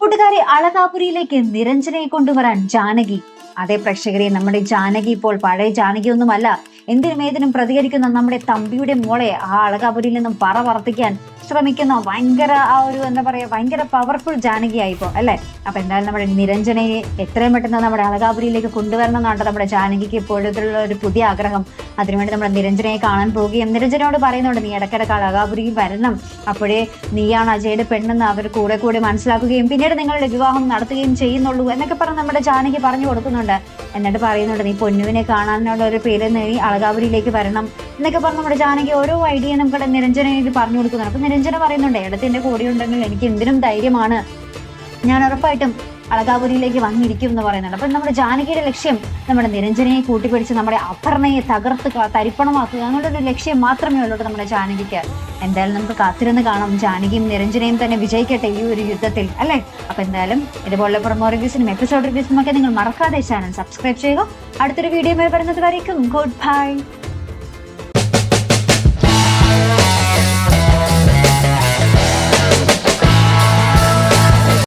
അളകാപുരിയിലേക്ക് നിരഞ്ജനയെ കൊണ്ടുവരാൻ ജാനകി. അതെ പ്രേക്ഷകരെ നമ്മുടെ ജാനകി ഇപ്പോൾ പഴയ ജാനകി ഒന്നുമല്ല എന്തിനും ഏതിനും പ്രതികരിക്കുന്ന നമ്മുടെ തമ്പിയുടെ മോളെ ആ അളകാപുരിയിൽ നിന്നും പറ വർത്തിക്കാൻ ശ്രമിക്കുന്ന ഭയങ്കര ആ ഒരു എന്താ പറയുക ഭയങ്കര പവർഫുൾ ജാനകി ആയിപ്പോൾ അല്ലേ? അപ്പൊ എന്തായാലും നമ്മുടെ നിരഞ്ജനയെ എത്രയും പെട്ടെന്ന് നമ്മുടെ അളകാപുരിയിലേക്ക് കൊണ്ടുവരണം എന്നാണ് നമ്മുടെ ജാനകിക്ക് ഇപ്പോഴത്തുള്ള ഒരു പുതിയ ആഗ്രഹം. അതിനുവേണ്ടി നമ്മുടെ നിരഞ്ജനയെ കാണാൻ പോവുകയും നിരഞ്ജനയോട് പറയുന്നുണ്ട് നീ ഇടയ്ക്കിടയ്ക്ക് അളകാപുരിക്ക് വരണം. അപ്പോഴേ നീയാണ് അജയുടെ പെണ്ണെന്ന് അവർ കൂടെ കൂടെ മനസ്സിലാക്കുകയും പിന്നീട് നിങ്ങളുടെ വിവാഹം നടത്തുകയും ചെയ്യുന്നുള്ളൂ എന്നൊക്കെ പറഞ്ഞ് നമ്മുടെ ജാനകി പറഞ്ഞു കൊടുക്കുന്നുണ്ട്. എന്നിട്ട് പറയുന്നുണ്ട് നീ പൊന്നുവിനെ കാണാനുള്ള ഒരു പേര് നീ അളകാപുരിയിലേക്ക് വരണം എന്നൊക്കെ പറഞ്ഞ് നമ്മുടെ ജാനകി ഓരോ ഐഡിയ നമുക്ക് നിരഞ്ജനയ്ക്ക് പറഞ്ഞു കൊടുക്കുന്നുണ്ട്. അപ്പൊ നിരഞ്ജന പറയുന്നുണ്ട് ഇടത്തിന്റെ കൂടെ ഉണ്ടെങ്കിൽ എനിക്ക് എന്തിനും ധൈര്യമാണ്. ഞാൻ ഉറപ്പായിട്ടും അളകാപുരിയിലേക്ക് വന്നിരിക്കും എന്ന് പറയുന്നുണ്ട്. അപ്പൊ നമ്മുടെ ജാനകിയുടെ ലക്ഷ്യം നമ്മുടെ നിരഞ്ജനയെ കൂട്ടിപ്പിടിച്ച് നമ്മുടെ അപർണയെ തകർത്ത് തരിപ്പണമാക്കുക ഒരു ലക്ഷ്യം മാത്രമേ ഉള്ളൂ നമ്മുടെ ജാനകിക്ക്. എന്തായാലും നമുക്ക് കാത്തിരുന്ന് കാണാം. ജാനകിയും നിരഞ്ജനയും തന്നെ വിജയിക്കട്ടെ ഈ ഒരു യുദ്ധത്തിൽ അല്ലേ? അപ്പൊ എന്തായാലും ഇതുപോലുള്ള പ്രൊമോ റിവ്യൂസിനും എപ്പിസോഡ് റിവ്യൂസിനും ഒക്കെ നിങ്ങൾ മറക്കാതെ ചാനൽ സബ്സ്ക്രൈബ് ചെയ്യുക. അടുത്തൊരു വീഡിയോ വരുന്നത് വരയ്ക്കും ഗുഡ് ബൈ